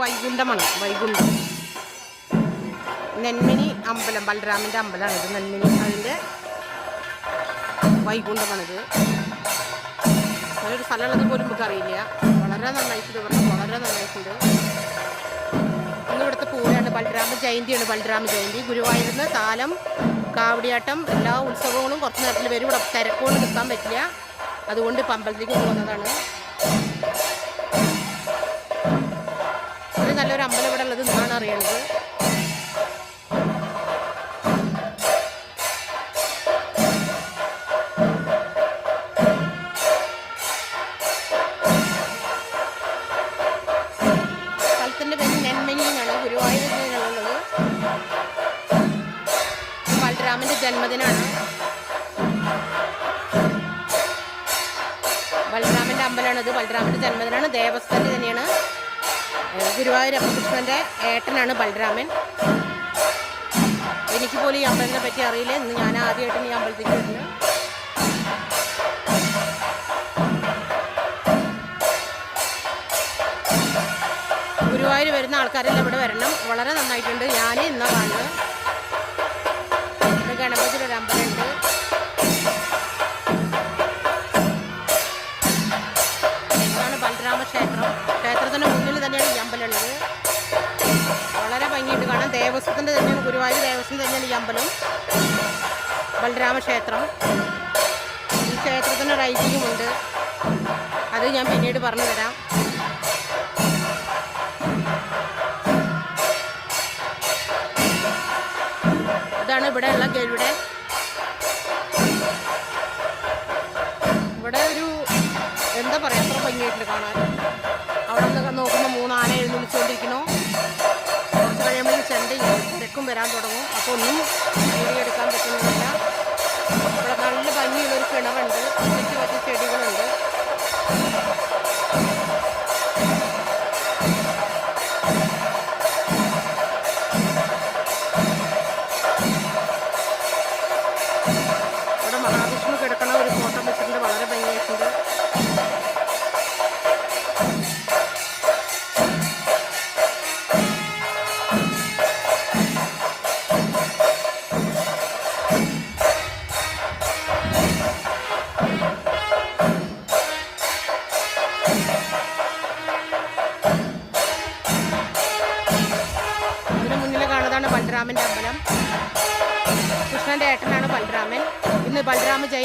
വൈകുണ്ഠമാണ് വൈകുണ്ഠം. നെന്മിനി അമ്പലം ബലരാമന്റെ അമ്പലമാണ് ഇത്. നെന്മിനി അതിന്റെ വൈകുണ്ഠമാണിത്. അതൊരു സ്ഥലമുള്ളത് പോലും നമുക്ക് അറിയില്ല. വളരെ നന്നായിട്ടുണ്ട് ഇവിടെ വളരെ നന്നായിട്ടുണ്ട്. ഇന്ന് ഇവിടുത്തെ പൂരമാണ് ബലരാമ ജയന്തിയാണ് ബലരാമ ജയന്തി. ഗുരുവായൂരിന്ന് താലം കാവടിയാട്ടം എല്ലാ ഉത്സവങ്ങളും കുറച്ച് നേരത്തിൽ വരും. ഇവിടെ തിരക്കുകൊണ്ട് നിൽക്കാൻ പറ്റില്ല. അതുകൊണ്ട് ഇപ്പം അമ്പലത്തിലേക്ക് പോകുന്നതാണ് അറിയണത് സ്ഥലത്തിന്റെ പേര് നെന്മനി എന്നാണ്. ഗുരുവായൂരിലുള്ളത് ബലരാമന്റെ ജന്മദിനമാണ് ബലരാമന്റെ അമ്പലമാണിത് ബലരാമന്റെ ജന്മദിനമാണ് ദേവസ്ഥന്റെ തന്നെയാണ്. ഏഹ് ഗുരുവായൂർ അപ്പകൃഷ്ണന്റെ ഏട്ടനാണ് ബലരാമൻ എനിക്ക് പോലും ഈ അമ്പലത്തിനെ പറ്റി അറിയില്ല. ഇന്ന് ഞാൻ ആദ്യമായിട്ട് ഈ അമ്പലത്തിൽ വരുന്നു ഗുരുവായൂർ വരുന്ന ആൾക്കാരെല്ലാം ഇവിടെ വരണം. വളരെ നന്നായിട്ടുണ്ട്. ഞാൻ ഇന്നാണ് കാണുന്നത്. ഇവിടെ ഗണപതിയുടെ തന്നെയാണ് ഈ അമ്പലം ഉള്ളത് വളരെ ഭംഗിയിട്ട് കാണാം. ദേവസ്വത്തിന്റെ തന്നെയാണ് ഗുരുവായൂർ ദേവസ്വം തന്നെയാണ് ഈ അമ്പലം. ബലരാമ ക്ഷേത്രം ഈ ക്ഷേത്രത്തിന് ഒരു ഐതിഹ്യമുണ്ട് അത് ഞാൻ പിന്നീട് പറഞ്ഞു തരാം. ഇതാണ് ഇവിടെയുള്ള ഗരുടെ ഇവിടെ ഒരു എന്താ പറയാ അത്ര ഭംഗിയായിട്ടുണ്ട് കാണാൻ. അവിടെ നോക്കുന്ന നോക്കുമ്പോൾ മൂന്ന് ആന എഴുന്നള്ളിച്ചുകൊണ്ടിരിക്കണു കുറച്ച് കഴിയുമ്പോൾ ചെണ്ട തിരക്കും വരാൻ തുടങ്ങും. അപ്പോൾ ഒന്നും വീഡിയോ എടുക്കാൻ പറ്റുന്നില്ല. ഇവിടെ നല്ല ഭംഗിയുള്ളൊരു കാണുന്നതാണ് ബലരാമന്റെ അമ്പലം. കൃഷ്ണന്റെ ഏട്ടനാണ് ബലരാമൻ ഇന്ന് ബലരാമ ജയ